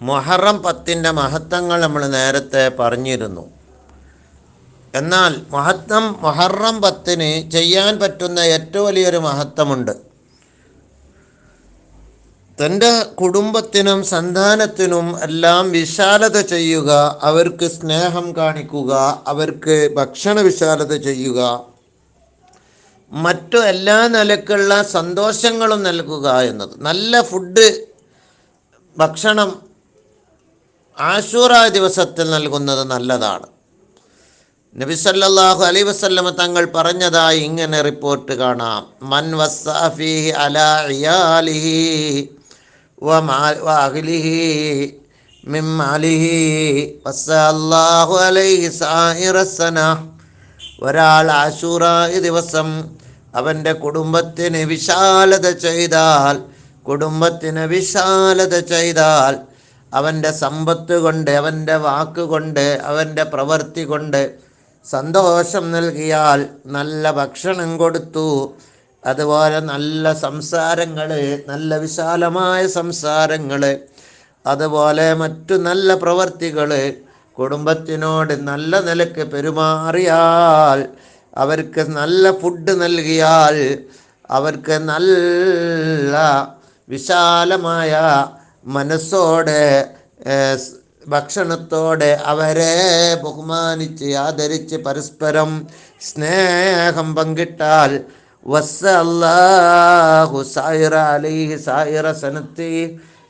മൊഹറം പത്തിന്റെ മഹത്വങ്ങൾ നമ്മൾ നേരത്തെ പറഞ്ഞിരുന്നു. എന്നാൽ മഹത്വം മൊഹറം പത്തിന് ചെയ്യാൻ പറ്റുന്ന ഏറ്റവും വലിയൊരു മഹത്വമുണ്ട്. തന്റെ കുടുംബത്തിനും സന്താനത്തിനും എല്ലാം വിശാലത ചെയ്യുക അവർക്ക് സ്നേഹം കാണിക്കുക അവർക്ക് ഭക്ഷണ വിശാലത ചെയ്യുക. മറ്റു എല്ലാ നിലക്കുള്ള സന്തോഷങ്ങളും നൽകുക എന്നത്. നല്ല ഫുഡ് ഭക്ഷണം ആശൂറ ദിവസത്തിൽ നൽകുന്നത് നല്ലതാണ്. നബിസല്ലാഹു അലൈ വസല്ലമ തങ്ങൾ പറഞ്ഞതായി ഇങ്ങനെ റിപ്പോർട്ട് കാണാം. മൻ വസ്സാഫി അലാ മാലിഹി വസ്സല്ലാഹു അലൈഹി സായിറ സന ഒരാൾ ആശൂറ ദിവസം അവന്റെ കുടുംബത്തിന് വിശാലത ചെയ്താൽ കുടുംബത്തിന് വിശാലത ചെയ്താൽ അവന്റെ സമ്പത്ത് കൊണ്ട് അവന്റെ വാക്കുകൊണ്ട് അവന്റെ പ്രവൃത്തി കൊണ്ട് സന്തോഷം നൽകിയാൽ നല്ല ഭക്ഷണം കൊടുത്തു. അതുപോലെ നല്ല സംസാരങ്ങൾ നല്ല വിശാലമായ സംസാരങ്ങൾ അതുപോലെ മറ്റു നല്ല പ്രവർത്തികൾ കുടുംബത്തിനോട് നല്ല നിലയ്ക്ക് പെരുമാറിയാൽ അവർക്ക് നല്ല ഫുഡ് നൽകിയാൽ അവർക്ക് നല്ല വിശാലമായ മനസ്സോടെ ഭക്ഷണത്തോടെ അവരെ ബഹുമാനിച്ച് ആദരിച്ച് പരസ്പരം സ്നേഹം പങ്കിട്ടാൽ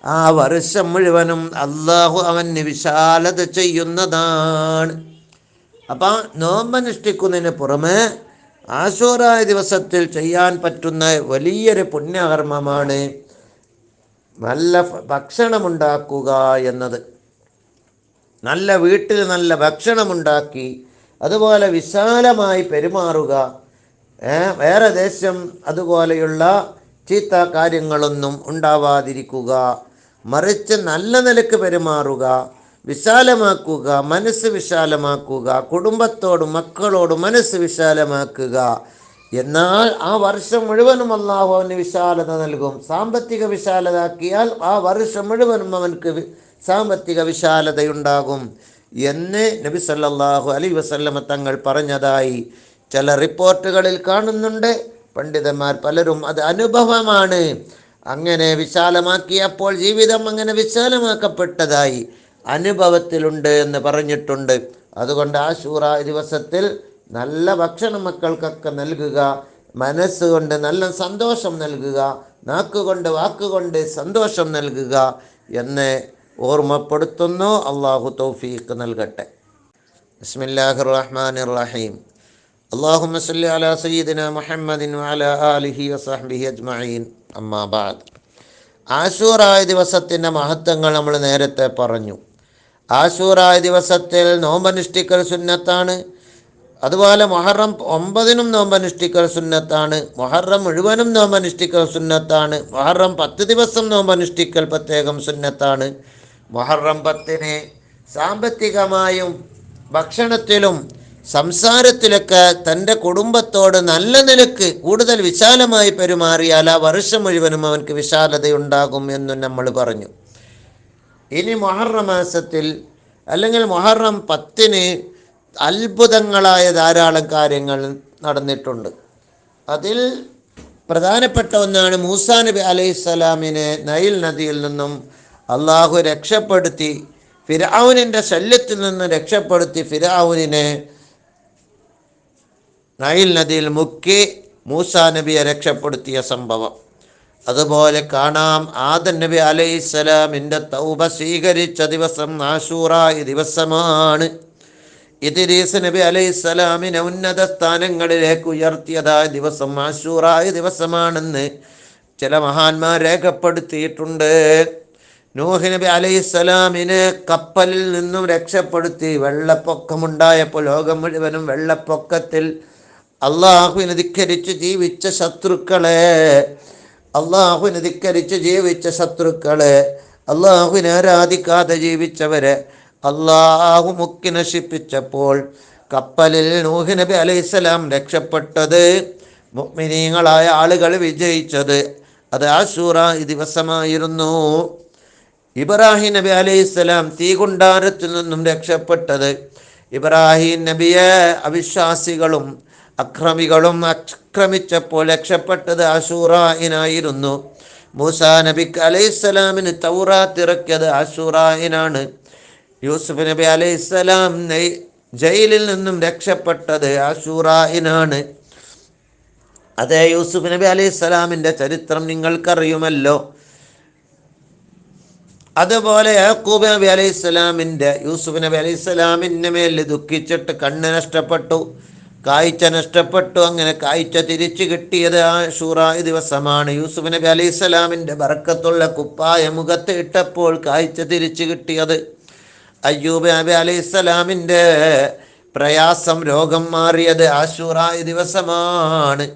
ആ വർഷം മുഴുവനും അള്ളാഹു അവന് വിശാലത ചെയ്യുന്നതാണ്. അപ്പം നോമ്പനുഷ്ഠിക്കുന്നതിന് പുറമെ ആശൂറായ ദിവസത്തിൽ ചെയ്യാൻ പറ്റുന്ന വലിയൊരു പുണ്യകർമ്മമാണ് നല്ല ഭക്ഷണമുണ്ടാക്കുക എന്നത്. നല്ല വീട്ടിൽ നല്ല ഭക്ഷണമുണ്ടാക്കി അതുപോലെ വിശാലമായി പെരുമാറുക വേറെ ദേശം അതുപോലെയുള്ള ചീത്ത കാര്യങ്ങളൊന്നും ഉണ്ടാവാതിരിക്കുക മറിച്ച് നല്ല നിലയ്ക്ക് പെരുമാറുക വിശാലമാക്കുക മനസ്സ് വിശാലമാക്കുക കുടുംബത്തോടും മക്കളോടും മനസ്സ് വിശാലമാക്കുക. എന്നാൽ ആ വർഷം മുഴുവനും അള്ളാഹു അവന് വിശാലത നൽകും. സാമ്പത്തിക വിശാലതാക്കിയാൽ ആ വർഷം മുഴുവനും അവനക്ക് സാമ്പത്തിക വിശാലതയുണ്ടാകും. എന്ന് നബി സല്ലാഹു അലൈ വസല്ലമ തങ്ങൾ പറഞ്ഞതായി. ചില റിപ്പോർട്ടുകളിൽ കാണുന്നുണ്ട്. പണ്ഡിതന്മാർ പലരും അത് അനുഭവമാണ്. അങ്ങനെ വിശാലമാക്കിയപ്പോൾ ജീവിതം അങ്ങനെ വിശാലമാക്കപ്പെട്ടതായി അനുഭവത്തിലുണ്ട് എന്ന് പറഞ്ഞിട്ടുണ്ട്. അതുകൊണ്ട് ആ ശൂറ ദിവസത്തിൽ നല്ല ഭക്ഷണം മക്കൾക്കൊക്കെ നൽകുക മനസ്സുകൊണ്ട് നല്ല സന്തോഷം നൽകുക നാക്കുകൊണ്ട് വാക്കുകൊണ്ട് സന്തോഷം നൽകുക എന്ന് ഓർമ്മപ്പെടുത്തുന്നു. അള്ളാഹു തൗഫീഖ് നൽകട്ടെ. ബിസ്മില്ലാഹിർ റഹ്മാനിർ റഹീം. اللهم صل على سيدنا محمد وعلى آله وصحبه أجمعين أما بعد ആശൂറായ ദിവസത്തിൻ്റെ മഹത്വങ്ങൾ നമ്മൾ നേരത്തെ പറഞ്ഞു ആശൂറായ ദിവസത്തിൽ നോമ്പനുഷ്ഠിക്കൽ സുന്നത്താണ് അതുപോലെ മൊഹറം ഒമ്പതിനും നോമ്പനുഷ്ഠിക്കൽ സുന്നത്താണ് മൊഹറം മുഴുവനും നോമ്പനുഷ്ഠിക്കൽ സുന്നത്താണ് മൊഹറം പത്ത് ദിവസം നോമ്പനുഷ്ഠിക്കൽ പ്രത്യേകം സുന്നത്താണ് മൊഹറം പത്തിന് സാമ്പത്തികമായും ഭക്ഷണത്തിലും സംസാരത്തിലൊക്കെ തന്റെ കുടുംബത്തോട് നല്ല നിലയ്ക്ക് കൂടുതൽ വിശാലമായി പെരുമാറിയാൽ ആ വർഷം മുഴുവനും അവൻക്ക് വിശാലതയുണ്ടാകും എന്നും നമ്മൾ പറഞ്ഞു. ഇനി മൊഹറ മാസത്തിൽ അല്ലെങ്കിൽ മൊഹറം പത്തിന് അത്ഭുതങ്ങളായ ധാരാളം കാര്യങ്ങൾ നടന്നിട്ടുണ്ട്. അതിൽ പ്രധാനപ്പെട്ട ഒന്നാണ് മൂസാ നബി അലൈഹിസ്സലാമിനെ നൈൽ നദിയിൽ നിന്നും അള്ളാഹു രക്ഷപ്പെടുത്തി ഫിരാവുനിന്റെ ശല്യത്തിൽ നിന്ന് രക്ഷപ്പെടുത്തി ഫിരാവുനിനെ നൈൽ നദിയിൽ മുക്കി മൂസാ നബിയെ രക്ഷപ്പെടുത്തിയ സംഭവം. അതുപോലെ കാണാം ആദൻ നബി അലൈഹിസ്സലാമിന്റെ തൗബ സ്വീകരിച്ച ദിവസം നാശൂറായ ദിവസമാണ്. ഇതിരീസ് നബി അലൈഹിസ്സലാമിനെ ഉന്നത സ്ഥാനങ്ങളിലേക്ക് ഉയർത്തിയതായ ദിവസം ആശൂറായ ദിവസമാണെന്ന് ചില മഹാന്മാർ രേഖപ്പെടുത്തിയിട്ടുണ്ട്. നൂഹ് നബി അലൈഹിസ്സലാമിനെ കപ്പലിൽ നിന്നും രക്ഷപ്പെടുത്തി വെള്ളപ്പൊക്കമുണ്ടായപ്പോൾ ലോകം മുഴുവനും വെള്ളപ്പൊക്കത്തിൽ അള്ളാഹുവിനെ ധിക്കരിച്ച് ജീവിച്ച ശത്രുക്കളെ. അള്ളാഹുവിനെ ധിക്കരിച്ച് ജീവിച്ച ശത്രുക്കളെ. അള്ളാഹുവിനെ ആരാധിക്കാതെ ജീവിച്ചവരെ അള്ളാഹു മുക്കി നശിപ്പിച്ചപ്പോൾ കപ്പലിൽ നൂഹ് നബി അലൈഹിസ്സലാം രക്ഷപ്പെട്ടത് മുഗ്മിനീങ്ങളായ ആളുകൾ വിജയിച്ചത്. അത് ആശൂറ ദിവസമായിരുന്നു. ഇബ്രാഹിം നബി അലൈഹിസ്സലാം തീകുണ്ടാരത്തിൽ നിന്നും രക്ഷപ്പെട്ടത്. ഇബ്രാഹിം നബിയെ അവിശ്വാസികളും അക്രമികളും അക്രമിച്ചപ്പോൾ രക്ഷപ്പെട്ടത് ആശൂറായിനായിരുന്നു മൂസ നബിക്ക് അലൈഹിസ്സലാമിന് തൗറാത്ത് ഇറക്കിയത് ആശൂറായിനാണ് യൂസുഫ് നബി അലൈഹിസ്സലാം ജയിലിൽ നിന്നും രക്ഷപ്പെട്ടത് ആശൂറായിനാണ് അതേ യൂസുഫ് നബി അലൈഹിസ്സലാമിന്റെ ചരിത്രം നിങ്ങൾക്കറിയുമല്ലോ. അതുപോലെ യാക്കൂബ് നബി അലൈഹി സ്വലാമിന്റെ യൂസുഫ് നബി അലൈഹി സ്വലാമിന്റെ മേൽ ദുഃഖിച്ചിട്ട് കണ്ണ് നഷ്ടപ്പെട്ടു. കാഴ്ച നഷ്ടപ്പെട്ടു. അങ്ങനെ കാഴ്ച തിരിച്ചു കിട്ടിയത് ആ ഷൂറായ ദിവസമാണ്. യൂസുഫ് നബി അലൈഹി സ്വലാമിന്റെ ബറക്കത്തുള്ള കുപ്പായ മുഖത്ത് ഇട്ടപ്പോൾ കാഴ്ച തിരിച്ചു കിട്ടിയത്. അയ്യൂബ് നബി അലൈഹി സ്വലാമിന്റെ പ്രയാസം രോഗം മാറിയത് ആശൂറായ ദിവസമാണ്.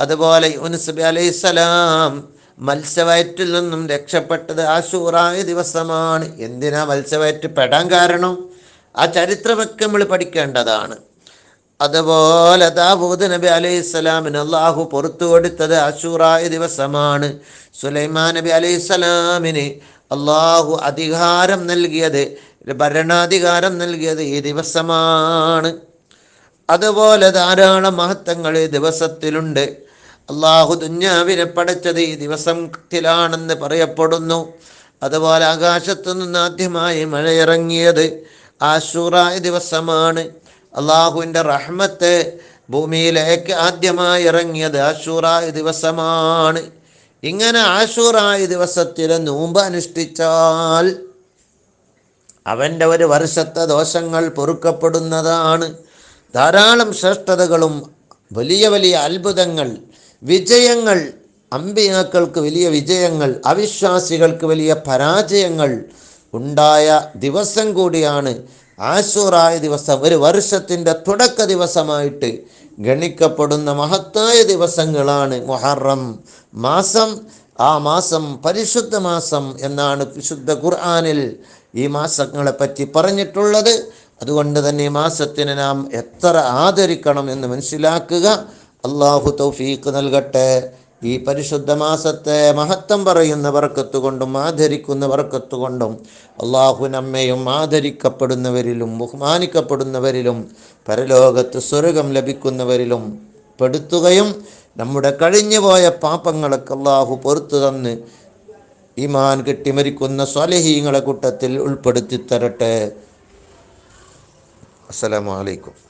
അതുപോലെ യൂനുസുബി നബി അലൈഹി സ്വലാം മത്സ്യവയറ്റിൽ നിന്നും രക്ഷപ്പെട്ടത് ആശൂറായ ദിവസമാണ്. എന്തിനാ മത്സ്യവയറ്റ് പെടാൻ കാരണം? ആ ചരിത്രമൊക്കെ നമ്മൾ പഠിക്കേണ്ടതാണ്. അതുപോലെ ദാവൂദ് നബി അലൈഹി സ്വലാമിന് അള്ളാഹു പുറത്തു കൊടുത്തത് അശൂറായ ദിവസമാണ്. സുലൈമാൻ നബി അലൈഹി സ്വലാമിന് അള്ളാഹു അധികാരം നൽകിയത് ഭരണാധികാരം നൽകിയത് ഈ ദിവസമാണ്. അതുപോലെ ധാരാളം മഹത്വങ്ങൾ ഈ ദിവസത്തിലുണ്ട്. അള്ളാഹു ദുഞ്ഞാവിനെ പടച്ചത് ഈ ദിവസത്തിലാണെന്ന് പറയപ്പെടുന്നു. അതുപോലെ ആകാശത്തു നിന്ന് ആദ്യമായി മഴയിറങ്ങിയത് ആശൂറായ ദിവസമാണ്. അള്ളാഹുവിന്റെ റഹ്മത്ത് ഭൂമിയിലേക്ക് ആദ്യമായി ഇറങ്ങിയത് ആശൂറായ ദിവസമാണ്. ഇങ്ങനെ ആശൂറായ ദിവസത്തിലെ നോമ്പ് അനുഷ്ഠിച്ചാൽ അവന്റെ ഒരു വർഷത്തെ ദോഷങ്ങൾ പൊറുക്കപ്പെടുന്നതാണ്. ധാരാളം ശ്രേഷ്ഠതകളും വലിയ വലിയ അത്ഭുതങ്ങൾ വിജയങ്ങൾ അമ്പിയാക്കൾക്ക് വലിയ വിജയങ്ങൾ അവിശ്വാസികൾക്ക് വലിയ പരാജയങ്ങൾ ഉണ്ടായ ദിവസം കൂടിയാണ് ആശൂറായ ദിവസം ഒരു വർഷത്തിന്റെ തുടക്ക ദിവസമായിട്ട് ഗണിക്കപ്പെടുന്ന മഹത്തായ ദിവസങ്ങളാണ് മുഹറം മാസം. ആ മാസം പരിശുദ്ധ മാസം എന്നാണ് വിശുദ്ധ ഖുർആാനിൽ ഈ മാസങ്ങളെ പറ്റി പറഞ്ഞിട്ടുള്ളത്. അതുകൊണ്ട് തന്നെ ഈ മാസത്തിനെ നാം എത്ര ആദരിക്കണം എന്ന് മനസ്സിലാക്കുക. അള്ളാഹു തൗഫീഖ് നൽകട്ടെ. ഈ പരിശുദ്ധ മാസത്തെ മഹത്വം പറയുന്ന വർക്കത്തുകൊണ്ടും ആദരിക്കുന്ന വർക്കത്തുകൊണ്ടും അള്ളാഹു നമ്മയും ആദരിക്കപ്പെടുന്നവരിലും ബഹുമാനിക്കപ്പെടുന്നവരിലും പരലോകത്ത് സ്വർഗം ലഭിക്കുന്നവരിലും പെടുത്തുകയും നമ്മുടെ കഴിഞ്ഞുപോയ പാപങ്ങളൊക്കെ അള്ളാഹു പൊറത്തു തന്ന് ഈമാൻ കെട്ടിമരിക്കുന്ന സ്വലഹീങ്ങളെ കൂട്ടത്തിൽ ഉൾപ്പെടുത്തി തരട്ടെ അസ്സലാമു അലൈക്കും.